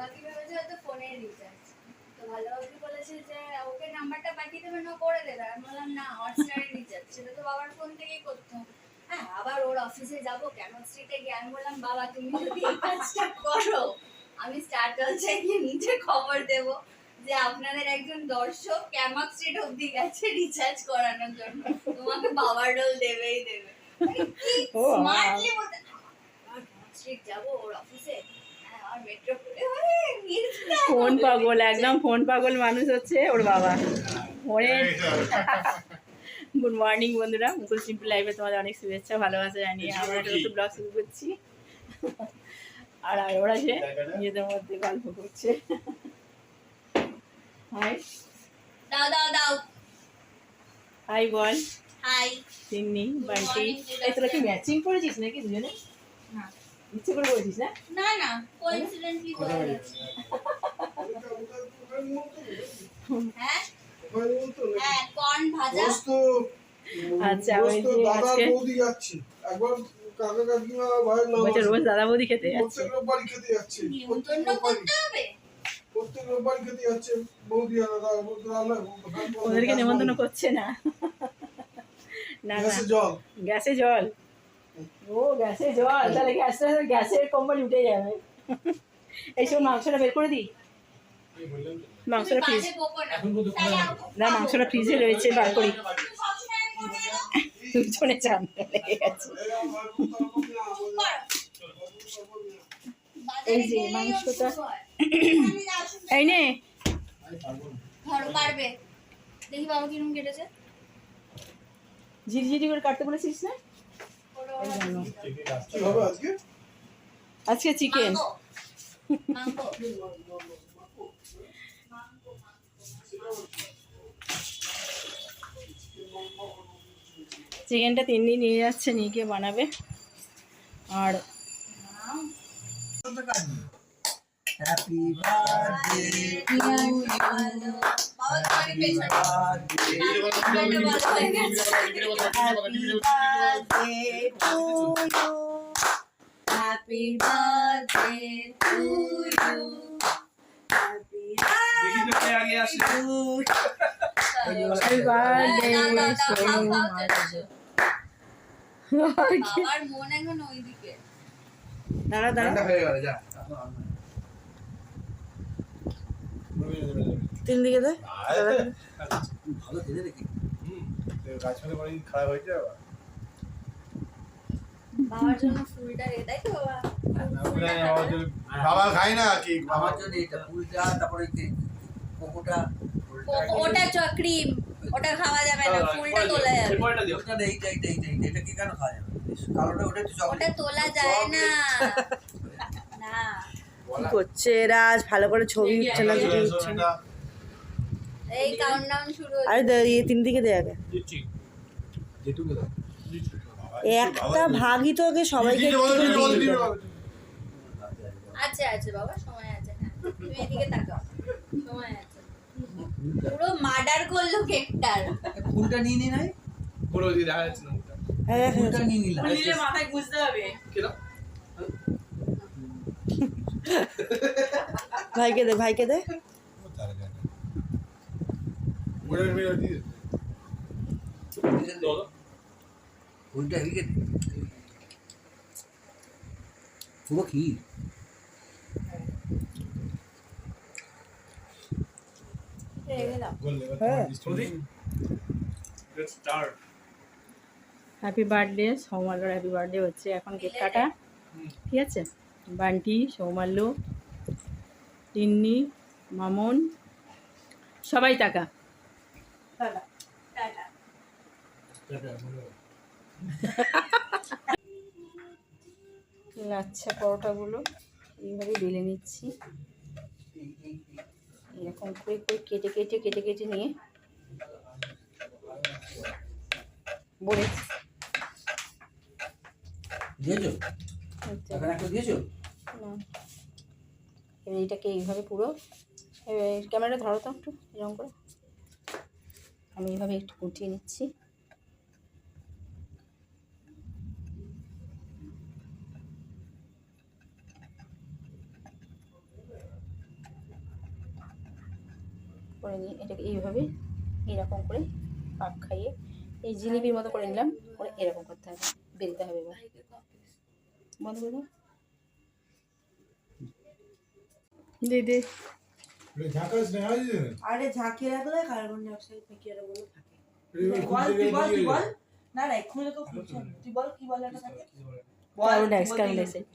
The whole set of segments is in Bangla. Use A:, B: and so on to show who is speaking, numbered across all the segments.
A: কাকি ভেবেছে হয়তো ফোনের রিচার্জ তো ভালো কাকি বলেছে যে ওকে নাম্বারটা পাঠিয়ে দেবেন ও করে দেবে। আমি বললাম না হটস্টারের রিচার্জ সেটা তো বাবার ফোন থেকেই করতো হ্যাঁ আবার ওর অফিসে যাব কেন স্ট্রিটে গিয়ে? আমি বললাম বাবা তুমি যদি এই কাজটা করো আমি স্টার জলসায় গিয়ে নিচে খবর দেব যে আপনাদের একজন দর্শক ক্যামাক স্ট্রিট অব্দি গেছে রিচার্জ করানোর জন্য। তোমাকে বাবার রোল দেবেই দেবে। smartly বলতে, স্ট্রিট যাব ওর অফিসে
B: ফোন পাগল একদম ফোন পাগল মানুষ হচ্ছে ওর বাবা। ওরে। গুড মর্নিং বন্ধুরা। মুকুল সিম্পল লাইফে তোমাদের অনেক শুভেচ্ছা ভালোবাসা জানিয়ে আমরা একটা ব্লগ শুরু করছি। আর আর ওরা যে নিজেদের মধ্যে গল্প করছে। হাই
A: দাও দাও দাও।
B: হাই বল।
A: হাই
B: তিন্নি বান্টি। এই তোরা কি ম্যাচিং করেছিস নাকি দুজনে?
A: না।
B: ইচ্ছে করে করেছিস না?
A: না না কোইন্সিডেন্টলি করে হ্যাঁ? হ্যাঁ কর্ন ভাজা।
B: আচ্ছা, ওই যে
C: দাদা
B: আজকে-
C: বৌদি যাচ্ছি। একবার কাকা কাকিমা নাম
B: বলছে রোজ দাদা বৌদি খেতে যাচ্ছে।
C: প্রত্যেক রোববারই খেতে যাচ্ছে।
A: নিমন্ত্রণ করতে হবে?
C: প্রত্যেক রোববারই খেতে যাচ্ছে। বৌদি আর দাদা বৌদি রান্না
B: ওদেরকে নেমন্তন্ন করছে না। না না।
C: গ্যাসে জল।
B: গ্যাসে জল। ও গ্যাসে জল তাহলে গ্যাসটা গ্যাসের কোম্পানি উঠে যাবে। এইসব মাংসটা বের করে দিই। মাংসটা ফ্রিজ
A: না।
B: মাংসটা ফ্রিজে রয়েছে বার করি।
A: তুমি সবসময়
B: দুজনে চান লেগে গেছে। এই যে মাংসটা। এই নে।
A: পারবে দেখি বাবা কিরম কেটেছে।
B: ঝিরিঝিরি করে কাটতে বলেছিস না?
C: আজকে?
B: আজকে চিকেন চিকেনটা তিন দিন নিয়ে যাচ্ছে নিয়ে গিয়ে বানাবে। আর
D: Happy birthday
A: হয়ে গেছে
D: Happy birthday to you. Happy birthday to you.
A: খাও, খাও, চলো। বাবার মন এখন ওইদিকে
B: দাঁড়া দাঁড়া
D: হয়ে গেল যা
B: তিন দিকে দে।
D: ভালো খেলে দেখি
C: গাছপালা বাড়ি খারাপ হয়েছে আবার
A: বাবার জন্য ফুলটা রে তো বাবা?
C: বাবা খাই না কি?
D: আমার জন্য এটা ফুলটা তারপরে কোকোটা
A: ওটা চ ক্রিম। ওটা খাওয়া যাবে না ফুলটা তোলা যাবে।
D: ওটা এটা কি কেন খাওয়া যাবে? কালোটা ওটা একটু
A: ওটা তোলা যায় না। না।
B: কি করছে এরা? আজ ভালো করে ছবি উঠছে না ভিডিও উঠছে না।
A: এই কাউন্টডাউন শুরু
B: আরে ইয়ে তিন দিকে দে আগে একটা ভাগই তো আগে সবাইকে দিয়ে।
A: আছে আছে বাবা সময় আছে হ্যাঁ। তুমি এদিকে তাকাও। সময় আছে। পুরো মার্ডার করল কেকটার।
D: ফুলটা নিয়ে নি নাই?
B: হ্যাঁ, হ্যাঁ,
D: ফুলটা নিয়ে নিলাম।
B: মাথায় গুজতে হবে। ভাইকে দে ভাইকে দে।
D: পুরো
B: হ্যাঁ। হ্যাপি বার্থডে সৌমাল্যর হ্যাপি বার্থডে হচ্ছে এখন কেক কাটা ঠিক আছে? বান্টি সৌমাল্য তিন্নি মামন সবাই টাকা।
A: টাটা
B: লাচ্ছা পরোটাগুলো এইভাবে বেলে নিচ্ছি। এরকম করে করে কেটে কেটে কেটে কেটে নিয়ে বলেছি
D: দিয়েছ? দিয়েছ?
B: এটাকে এইভাবে পুরো এবার ক্যামেরা ধরো তো একটু এরকম করে। আমি এভাবে একটু কুটিয়ে নিচ্ছি। করে নিয়ে এটাকে এইভাবে এরকম করে পাক খাইয়ে, এই জিলিপির মতো করে নিলাম, করে এরকম করতে হবে বেরিতে হবে এবার। বন্ধু করে দে দে।
E: আরে ঝাঁকিয়ে রাখলে কার্বন ডাই অক্সাইড মিকিয়ে থাকে
C: বল
E: বল তুই বল তুই বল। না না এক্ষুনি তো তুই বল কি বল এটা থাকে?
B: কার্বন ডাই
E: কি
B: কার্বন
E: বলতে
B: ডাইঅক্সাইড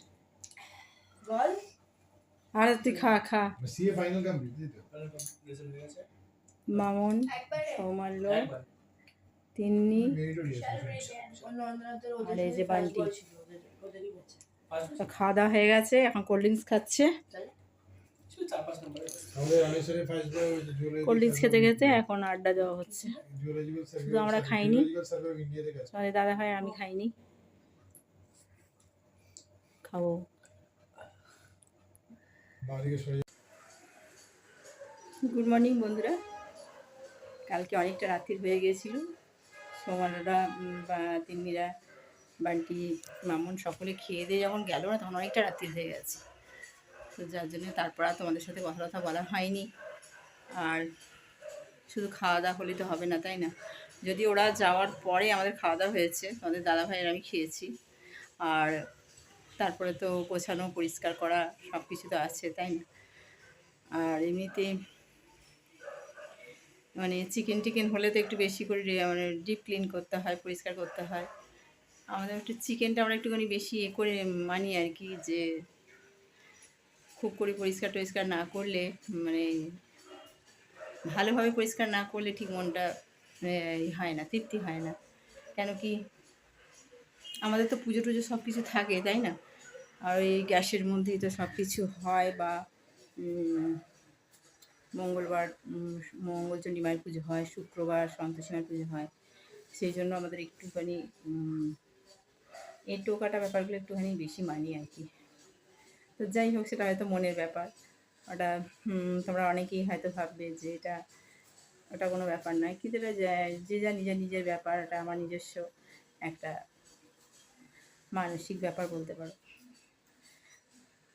E: বল?
B: আর তুই খা খা।
C: সিএ ফাইনাল কমপ্লিট দিতে
B: মামন সৌমাল্য তিন্নি। আর এই যে বান্টি। খাওয়া দাওয়া হয়ে গেছে এখন কোল্ড ড্রিঙ্কস খাচ্ছে
C: আমাদের অনেশ্বরে ফার্স্ট বার জুয়েলারি
B: কোল্ড ড্রিঙ্কস খেতে খেতে এখন আড্ডা দেওয়া হচ্ছে। শুধু আমরা খাইনি। দাদা ভাই আমি খাইনি। খাব। গুড মর্নিং বন্ধুরা। কালকে অনেকটা রাত্রির হয়ে গিয়েছিল। সোমানরা বা তিন্নিরা বান্টি মামুন সকলে খেয়ে দিয়ে যখন গেল না তখন অনেকটা রাত্রির হয়ে গেছে। তো যার জন্য তারপর আর তোমাদের সাথে কথা কথা বলা হয়নি। আর শুধু খাওয়া দাওয়া হলে তো হবে না, তাই না? যদি ওরা যাওয়ার পরে আমাদের খাওয়া দাওয়া হয়েছে তোমাদের দাদা ভাইয়ের আমি খেয়েছি। আর তারপরে তো গোছানো, পরিষ্কার করা সব কিছু তো আছে, তাই না? আর এমনিতে মানে চিকেন টিকেন হলে তো একটু বেশি করে মানে ডিপ ক্লিন করতে হয়, পরিষ্কার করতে হয়। আমাদের একটু চিকেনটা আমরা একটুখানি বেশি এ করে মানি আর কি যে খুব করে পরিষ্কার টরিষ্কার না করলে মানে ভালোভাবে পরিষ্কার না করলে ঠিক মনটা হয় না তৃপ্তি হয় না। কেন কি আমাদের তো পুজো টুজো সব কিছু থাকে তাই না? আর এই গ্যাসের মধ্যেই তো সব কিছু হয় বা মঙ্গলবার উম, মঙ্গলচণ্ডী মায়ের পুজো হয় শুক্রবার সন্তোষী মায়ের পুজো হয় সেই জন্য আমাদের একটুখানি এই টোকাটা ব্যাপারগুলো একটুখানি বেশি মানি আর কি। তো যাই হোক, সেটা হয়তো মনের ব্যাপার। ওটা তোমরা অনেকেই হয়তো ভাববে যে এটা, ওটা কোনো ব্যাপার নয়। কিন্তু এটা যে- যে নিজের নিজের ব্যাপার এটা আমার নিজস্ব একটা মানসিক ব্যাপার বলতে পারো।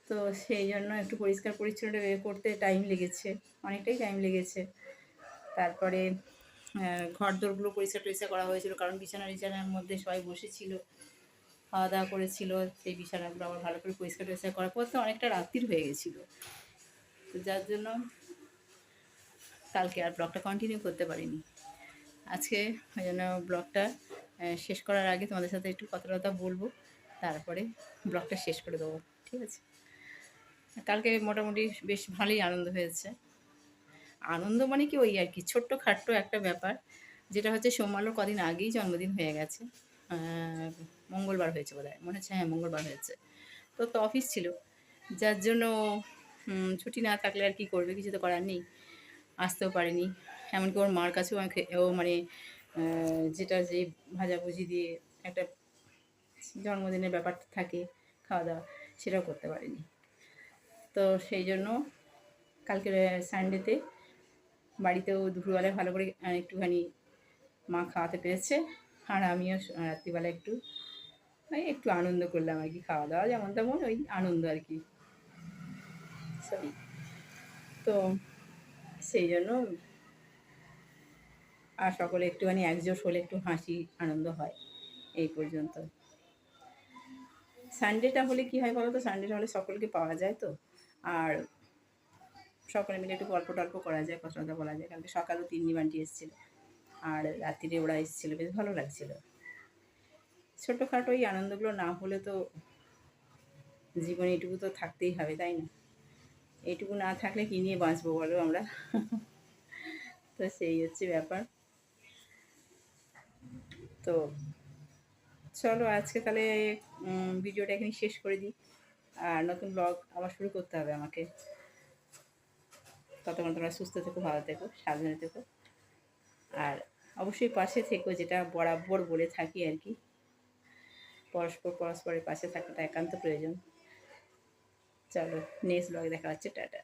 B: তো সেই জন্য একটু পরিষ্কার পরিচ্ছন্ন করতে টাইম লেগেছে, অনেকটাই টাইম লেগেছে। তারপরে ঘর দোরগুলো পরিষ্কার টরিষ্কার করা হয়েছিল, কারণ বিছানা বিছানার মধ্যে সবাই বসেছিল। খাওয়া দাওয়া করেছিল, সেই বিছানাগুলো আবার ভালো করে পরিষ্কার টরিষ্কার করার পর তো অনেকটা রাত্রির হয়ে গেছিল। তো যার জন্য কালকে আর ব্লগটা কন্টিনিউ করতে পারিনি। আজকে ওই জন্য ব্লগটা শেষ করার আগে তোমাদের সাথে একটু কথা বলব, তারপরে ব্লগটা শেষ করে দেবো, ঠিক আছে? কালকে মোটামুটি বেশ ভালোই আনন্দ হয়েছে। আনন্দ মানে কি ওই আর কি, ছোট্ট খাট্ট একটা ব্যাপার, যেটা হচ্ছে সোমবারের কদিন আগেই জন্মদিন হয়ে গেছে। মঙ্গলবার হয়েছে বোধ মনে হচ্ছে হ্যাঁ মঙ্গলবার হয়েছে। তো তো অফিস ছিল, যার জন্য ছুটি না থাকলে আর কি করবে? কিছু তো করার নেই। আসতেও পারেনি। এমনকি ওর মার কাছেও ও মানে যেটা যে ভাজাভুজি দিয়ে একটা জন্মদিনের ব্যাপার থাকে খাওয়া দাওয়া সেটাও করতে পারিনি। তো সেই জন্য কালকে সানডেতে বাড়িতেও দুপুরবেলায় ভালো করে একটুখানি মা খাওয়াতে পেরেছে। আর আমিও রাত্রিবেলা একটু ওই একটু আনন্দ করলাম আর কি খাওয়া দাওয়া যেমন তেমন ওই আনন্দ আর কি। সরি তো সেই জন্য আর সকলে একটুখানি একজোট হলে একটু হাসি, আনন্দ হয় এই পর্যন্ত। সানডেটা হলে কি হয় বলো তো সানডেটা হলে সকলকে পাওয়া যায় তো। আর সকলে মিলে একটু গল্প টল্প করা যায় কথা টথা বলা যায়। কালকে সকালেও তিন্নি বান্টি এসেছিল। আর রাত্রিরে ওরা এসেছিল, বেশ ভালো লাগছিল। ছোটোখাটো এই আনন্দগুলো না হলে তো জীবনে এটুকু তো থাকতেই হবে, তাই না? এইটুকু না থাকলে কী নিয়ে বাঁচবো বলো আমরা? তো সেই হচ্ছে ব্যাপার। তো চলো আজকে তাহলে ভিডিওটা এখানে শেষ করে দিই। আর নতুন ব্লগ আবার শুরু করতে হবে আমাকে। ততক্ষণ তোমরা সুস্থ থেকো, ভালো থেকো, সাবধানে থেকো। আর অবশ্যই পাশে থেকো, যেটা বরাবর বলে থাকি আর কি। পরস্পর পরস্পরের পাশে থাকাটা একান্ত প্রয়োজন। চলো নেক্সট ব্লগে দেখা হচ্ছে টাটা।